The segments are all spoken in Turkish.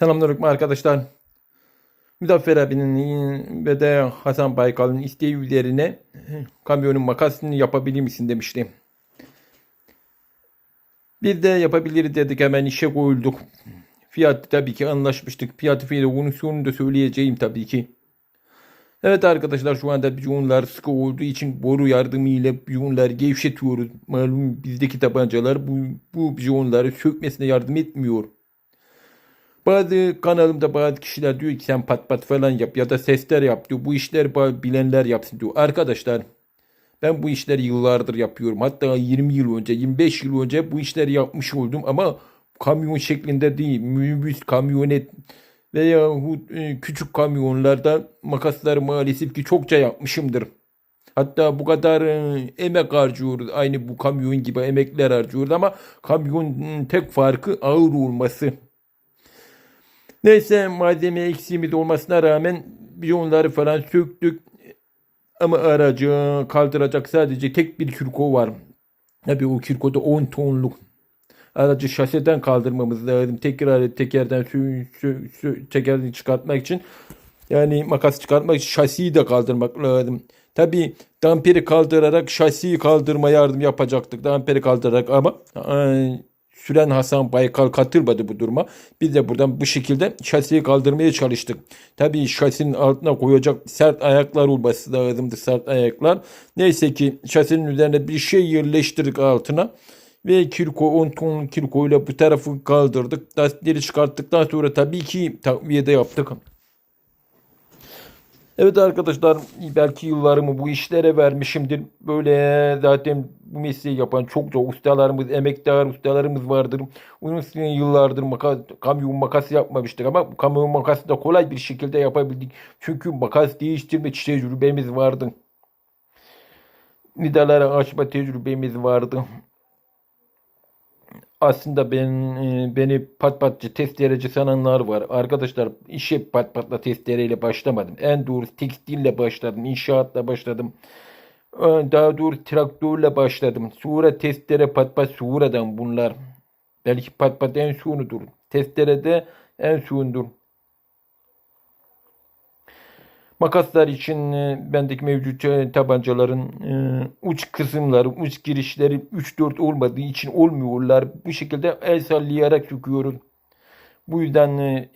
Selamünaleyküm arkadaşlar. Müzaffer abinin ve de Hasan Baykal'ın isteği üzerine kamyonun makasını yapabilir misin demişti. Bir de yapabilir dedik hemen işe koyulduk. Fiyatı tabii ki anlaşmıştık. Fiyatı fiyatı konusunu da söyleyeceğim tabii ki. Evet arkadaşlar şu anda biyonlar sıkı olduğu için boru yardımıyla biyonları gevşetiyoruz. Malum bizdeki tabancalar bu, bu biyonları sökmesine yardım etmiyor. Bazı kanalımda bazı kişiler diyor ki sen pat pat falan yap ya da sesler yap diyor. Bu işler ba- bilenler yapsın diyor. Arkadaşlar ben bu işleri yıllardır yapıyorum. Hatta 20 yıl önce 25 yıl önce bu işleri yapmış oldum ama kamyon şeklinde değil. Minibüs, kamyonet veya küçük kamyonlarda makasları maalesef ki çokça yapmışımdır. Hatta bu kadar e, emek harcıyoruz. Aynı bu kamyon gibi emekler harcıyoruz ama kamyonun tek farkı ağır olması. Neyse malzeme eksiğimiz olmasına rağmen biz onları falan söktük. Ama aracı kaldıracak sadece tek bir kürko var. Tabii o kürko da 10 tonluk. Aracı şaseden kaldırmamız lazım. Tekrar tekerden sü, sü, sü, tekerini çıkartmak için. Yani makas çıkartmak için şasiyi de kaldırmak lazım. Tabii damperi kaldırarak şasiyi kaldırma yardım yapacaktık. Damperi kaldırarak ama Süren Hasan Baykal katılmadı bu duruma. Biz de buradan bu şekilde şasiyi kaldırmaya çalıştık. Tabii şasinin altına koyacak sert ayaklar olması lazımdı sert ayaklar. Neyse ki şasinin üzerine bir şey yerleştirdik altına. Ve kirko 10 ton kirko ile bu tarafı kaldırdık. Lastikleri çıkarttıktan sonra tabii ki takviyede yaptık. Evet arkadaşlar belki yıllarımı bu işlere vermişimdir. Böyle zaten bu mesleği yapan çokça ustalarımız, emektar ustalarımız vardır. Onun için yıllardır makas, kamyon makası yapmamıştık ama kamyon makası da kolay bir şekilde yapabildik. Çünkü makas değiştirme tecrübemiz vardı. Nidaları açma tecrübemiz vardı. Aslında ben e, beni pat patçı testereci sananlar var. Arkadaşlar işe pat patla testereyle başlamadım. En doğrusu tekstille başladım. inşaatla başladım. Daha doğrusu traktörle başladım. Sonra testere pat pat sonradan bunlar. Belki pat pat en sonudur. Testere de en sondur. Makaslar için e, bendeki mevcut e, tabancaların e, uç kısımları, uç girişleri 3-4 olmadığı için olmuyorlar. Bu şekilde el sallayarak söküyoruz. Bu yüzden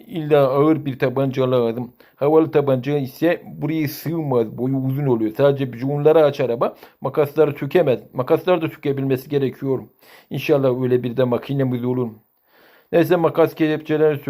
illa ağır bir tabanca lazım. Havalı tabanca ise buraya sığmaz. Boyu uzun oluyor. Sadece bijonları açar ama makasları sökemez. Makasları da sökebilmesi gerekiyor. İnşallah öyle bir de makinemiz olur. Neyse makas kelepçeler